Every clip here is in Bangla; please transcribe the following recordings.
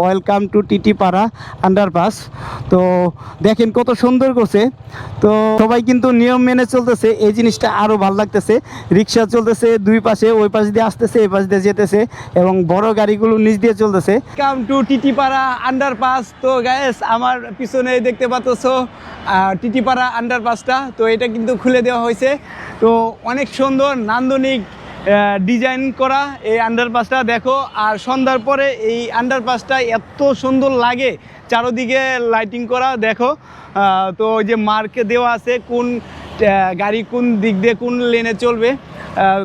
Welcome to Titipara underpass. তো দেখেন কত সুন্দর করছে। তো সবাই কিন্তু নিয়ম মেনে চলতেছে, এই জিনিসটা আরও ভালো লাগতেছে। রিক্সা চলতেছে, দুই পাশে, ওই পাশ দিয়ে আসতেছে, এই পাশ দিয়ে যেতেছে এবং বড় গাড়িগুলো নিচ দিয়ে চলতেছে। Come to Titipara underpass. তো গ্যাস আমার পিছনে দেখতে পাচ্ছ টিটিপাড়া আন্ডারপাসটা। তো এটা কিন্তু খুলে দেওয়া হয়েছে। তো অনেক সুন্দর, নান্দনিক ডিজাইন করা এই আন্ডারপাসটা দেখো, আর সন্ধ্যার পরে এই আন্ডারপাসটা এত সুন্দর লাগে চারোদিকে লাইটিং করা, দেখো। তো ওই যে মার্কে দেওয়া আছে কোন গাড়ি কোন দিক দিয়ে কোন লেনে চলবে।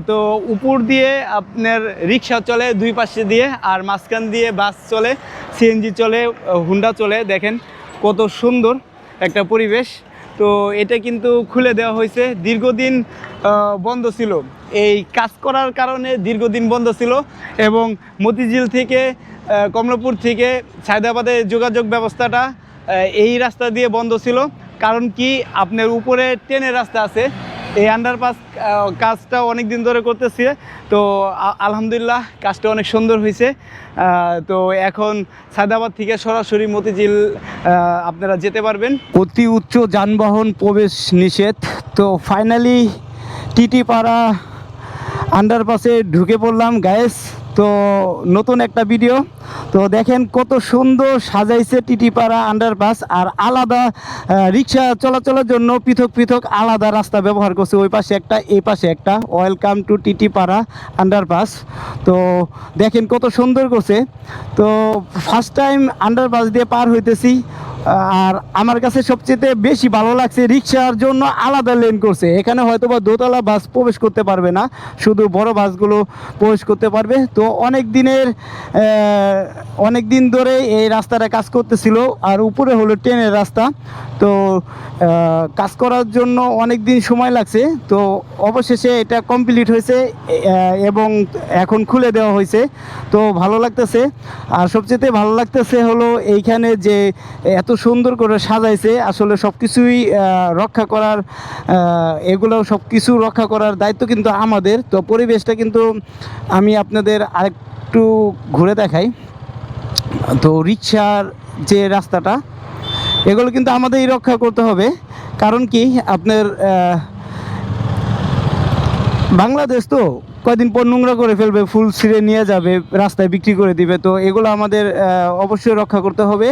তো উপর দিয়ে আপনার রিক্সা চলে দুই পাশে দিয়ে, আর মাঝখান দিয়ে বাস চলে সিএনজি চলে হুন্ডা চলে, দেখেন কত সুন্দর একটা পরিবেশ। তো এটা কিন্তু খুলে দেওয়া হয়েছে, দীর্ঘদিন বন্ধ ছিল। এই কাজ করার কারণে দীর্ঘদিন বন্ধ ছিল এবং মতিঝিল থেকে কমলাপুর থেকে সায়দাবাদের যোগাযোগ ব্যবস্থাটা এই রাস্তা দিয়ে বন্ধ ছিল। কারণ কি, আপনার উপরে ট্রেনের রাস্তা আছে। এই আন্ডারপাস কাজটা অনেক দিন ধরে করতেছে। তো আলহামদুলিল্লাহ, কাজটা অনেক সুন্দর হয়েছে। তো এখন সায়দাবাদ থেকে সরাসরি মতিঝিল আপনারা যেতে পারবেন। অতি উচ্চ যানবাহন প্রবেশ নিষেধ। তো ফাইনালি টিটিপাড়া আন্ডারপাসে ঢুকে পড়লাম গায়েস তো নতুন একটা ভিডিও তো দেখেন কত সুন্দর সাজাইছে টিটিপাড়া আন্ডারপাস আর আলাদা রিক্সা চলাচলের জন্য পৃথক পৃথক আলাদা রাস্তা ব্যবহার করছে। ওই পাশে একটা, এই পাশে একটা। ওয়েলকাম টু টিটিপাড়া আন্ডারপাস তো দেখেন কত সুন্দর করছে। তো ফার্স্ট টাইম আন্ডারপাস দিয়ে পার হইতেছি। আর আমার কাছে সবচেয়ে বেশি ভালো লাগছে রিক্সার জন্য আলাদা লেন করছে। এখানে হয়তো বা দোতলা বাস প্রবেশ করতে পারবে না, শুধু বড় বাসগুলো প্রবেশ করতে পারবে। তো অনেক দিনের অনেক দিন ধরে এই রাস্তাটা কাজ করতেছিল, আর উপরে হলো ট্রেনের রাস্তা। তো কাজ করার জন্য অনেক দিন সময় লাগছে। তো অবশেষে এটা কমপ্লিট হয়েছে এবং এখন খুলে দেওয়া হয়েছে। তো ভালো লাগতেছে। আর সবচেয়ে ভালো লাগতেছে হলো এইখানে যে এত সুন্দর করে সাজাইছে। আসলে সব কিছুই রক্ষা করার এগুলো সব কিছু রক্ষা করার দায়িত্ব কিন্তু আমাদের। তো পরিবেশটা কিন্তু আমি আপনাদের আরেকটু ঘুরে দেখাই। তো রিক্সার যে রাস্তাটা, এগুলো কিন্তু আমাদেরই রক্ষা করতে হবে। কারণ কি, আপনার বাংলাদেশ তো কয়দিন পর নোংরা করে ফেলবে, ফুল ছিঁড়ে নিয়ে যাবে, রাস্তায় বিক্রি করে দিবে। তো এগুলো আমাদের অবশ্যই রক্ষা করতে হবে।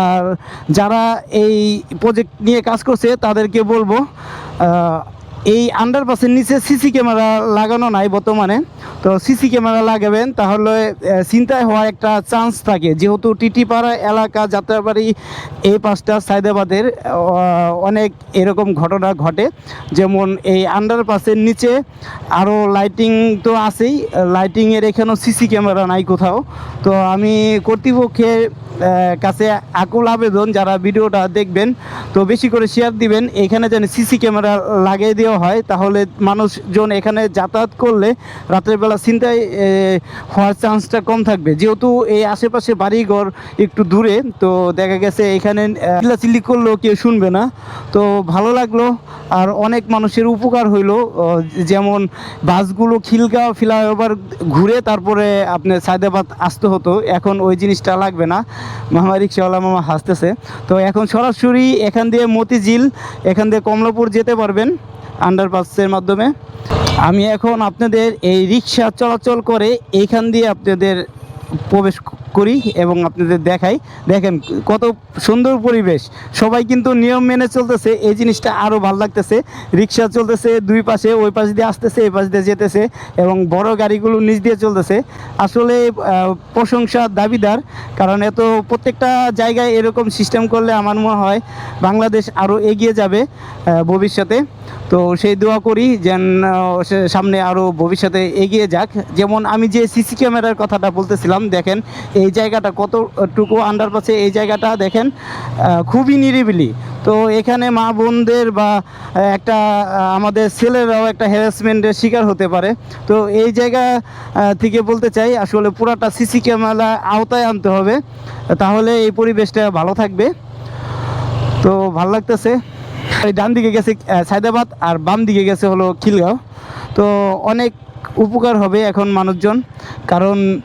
আর যারা এই প্রজেক্ট নিয়ে কাজ করছে, তাদেরকে বলব এই আন্ডারপাসের নিচে সিসি ক্যামেরা লাগানো নাই বর্তমানে। তো সিসি ক্যামেরা লাগাবেন, তাহলে ছিনতাই হওয়ার একটা চান্স থাকে। যেহেতু টিটিপাড়া এলাকা, যাত্রাবাড়ি, এই পাঁচটা সায়দাবাদের অনেক এরকম ঘটনা ঘটে। যেমন এই আন্ডারপাসের নিচে আরও লাইটিং তো আছেই লাইটিংয়ের এখানেও সিসি ক্যামেরা নাই কোথাও। তো আমি কর্তৃপক্ষের কাছে আকুল আবেদন যারা ভিডিওটা দেখবেন, তো বেশি করে শেয়ার দিবেন। এখানে যেন সিসি ক্যামেরা লাগিয়ে দেওয়া হয়, তাহলে মানুষজন এখানে যাতায়াত করলে রাতের বেলা চিন্তায় হওয়ার চান্সটা কম থাকবে। যেহেতু এই আশেপাশে বাড়িঘর একটু দূরে, তো দেখা গেছে এখানে চিল্লাচিল্লি করলেও কেউ শুনবে না। তো ভালো লাগল, আর অনেক মানুষের উপকার হইল। যেমন বাসগুলো খিলগাঁও ফ্লাইওভার ঘুরে তারপরে আপনার সায়দাবাদ আসতে হতো। এখন ওই জিনিসটা লাগবে না। মামা রিক্সাওয়ালা মামা হাসতেছে। তো এখন সরাসরি এখান দিয়ে মতিঝিল, এখান দিয়ে কমলাপুর যেতে পারবেন আন্ডারপাসের মাধ্যমে। আমি এখন আপনাদের এই রিক্সা চলাচল করে এইখান দিয়ে আপনাদের প্রবেশ করি এবং আপনাদের দেখাই। দেখেন কত সুন্দর পরিবেশ। সবাই কিন্তু নিয়ম মেনে চলতেছে, এই জিনিসটা আরও ভালো লাগতেছে। রিক্সা চলতেছে, দুই পাশে, ওই পাশ দিয়ে আসতেছে, এই পাশ দিয়ে যেতেছে এবং বড় গাড়িগুলো নিচ দিয়ে চলতেছে। আসলে প্রশংসার দাবিদার, কারণ এত প্রত্যেকটা জায়গায় এরকম সিস্টেম করলে আমার মনে হয় বাংলাদেশ আরও এগিয়ে যাবে ভবিষ্যতে। তো সেই দোয়া করি যেন সামনে আরও ভবিষ্যতে এগিয়ে যাক। যেমন আমি যে সিসি ক্যামেরার কথাটা বলতেছিলাম, দেখেন, এই জায়গাটা কতটুকু আন্ডারপাসে এই জায়গাটা দেখেন খুবই নিরিবিলি। তো এখানে মা বোনদের বা একটা আমাদের ছেলেরাও একটা হ্যারাসমেন্টের শিকার হতে পারে। তো এই জায়গা থেকে বলতে চাই, আসলে পুরাটা সিসি ক্যামেরা আওতায় আনতে হবে। তাহলে এই পরিবেশটা ভালো থাকবে। তো ভালো লাগতেছে। ডান দিকে গেছে সায়দাবাদ আর বাম দিকে গেছে হলো খিলগাঁও। তো অনেক উপকার হবে এখন মানুষজন, কারণ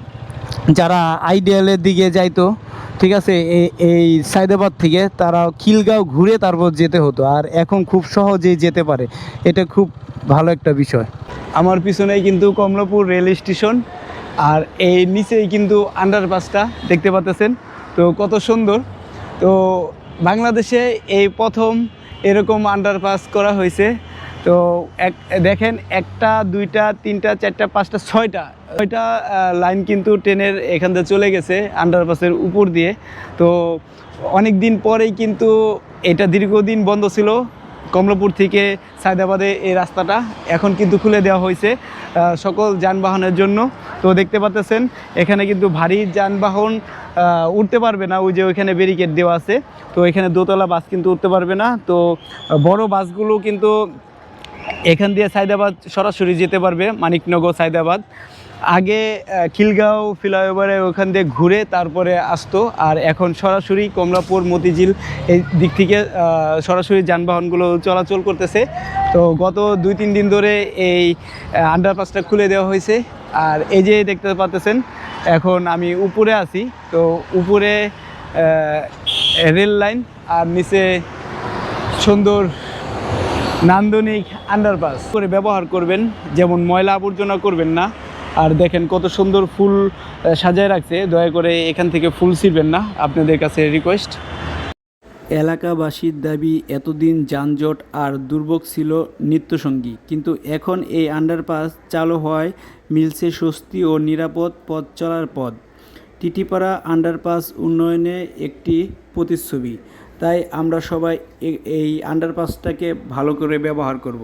যারা আইডিয়ালের দিকে যাইতো, ঠিক আছে এই- সাইদাবাদ থেকে তারা খিলগাঁও ঘুরে তারপর যেতে হতো, আর এখন খুব সহজেই যেতে পারে। এটা খুব ভালো একটা বিষয়। আমার পিছনেই কিন্তু কমলাপুর রেল স্টেশন, আর এই নিচেই কিন্তু আন্ডারপাসটা দেখতে পাচ্ছেন তো কত সুন্দর। তো বাংলাদেশে এই প্রথম এরকম আন্ডারপাস করা হয়েছে। তো এক, দেখেন একটা, দুইটা, তিনটা, চারটা, পাঁচটা, ছয়টা। ছয়টা লাইন কিন্তু ট্রেনের এখান থেকে চলে গেছে আন্ডারপাসের উপর দিয়ে। তো অনেক দিন পরেই কিন্তু এটা দীর্ঘদিন বন্ধ ছিল। কমলাপুর থেকে সায়দাবাদে এই রাস্তাটা এখন কিন্তু খুলে দেওয়া হয়েছে সকল যানবাহনের জন্য। তো দেখতে পাচ্ছেন এখানে কিন্তু ভারী যানবাহন উঠতে পারবে না, ওই যে ওইখানে ব্যারিকেড দেওয়া আছে। তো এখানে দোতলা বাস কিন্তু উঠতে পারবে না। তো বড় বাসগুলো কিন্তু এখান দিয়ে সায়দাবাদ সরাসরি যেতে পারবে, মানিকনগর সায়দাবাদ আগে খিলগাঁও, ফ্লাইওভারে ওখান দিয়ে ঘুরে তারপরে আসতো। আর এখন সরাসরি কমলাপুর, মতিঝিল এই দিক থেকে সরাসরি যানবাহনগুলো চলাচল করতেছে। তো গত দুই, তিন দিন ধরে এই আন্ডারপাসটা খুলে দেওয়া হয়েছে। আর এই যে দেখতে পাচ্ছেন এখন আমি উপরে আছি। তো উপরে রেল লাইন আর নিচে সুন্দর নান্দনিক আন্ডারপাস করে ব্যবহার করবেন, যেমন ময়লা আবর্জনা করবেন না। আর দেখেন কত সুন্দর ফুল সাজায় রাখছে, দয়া করে এখান থেকে ফুল ছিঁড়বেন না, আপনাদের কাছে রিকোয়েস্ট এলাকাবাসীর দাবি, এতদিন যানজট আর দুর্ভোগ ছিল নিত্যসঙ্গী, কিন্তু এখন এই আন্ডারপাস চালু হওয়ায় মিলছে স্বস্তি ও নিরাপদ পথ চলার পথ। টিটিপাড়া আন্ডারপাস উন্নয়নে একটি প্রতিচ্ছবি। তাই আমরা সবাই এই আন্ডারপাসটাকে ভালো করে ব্যবহার করব।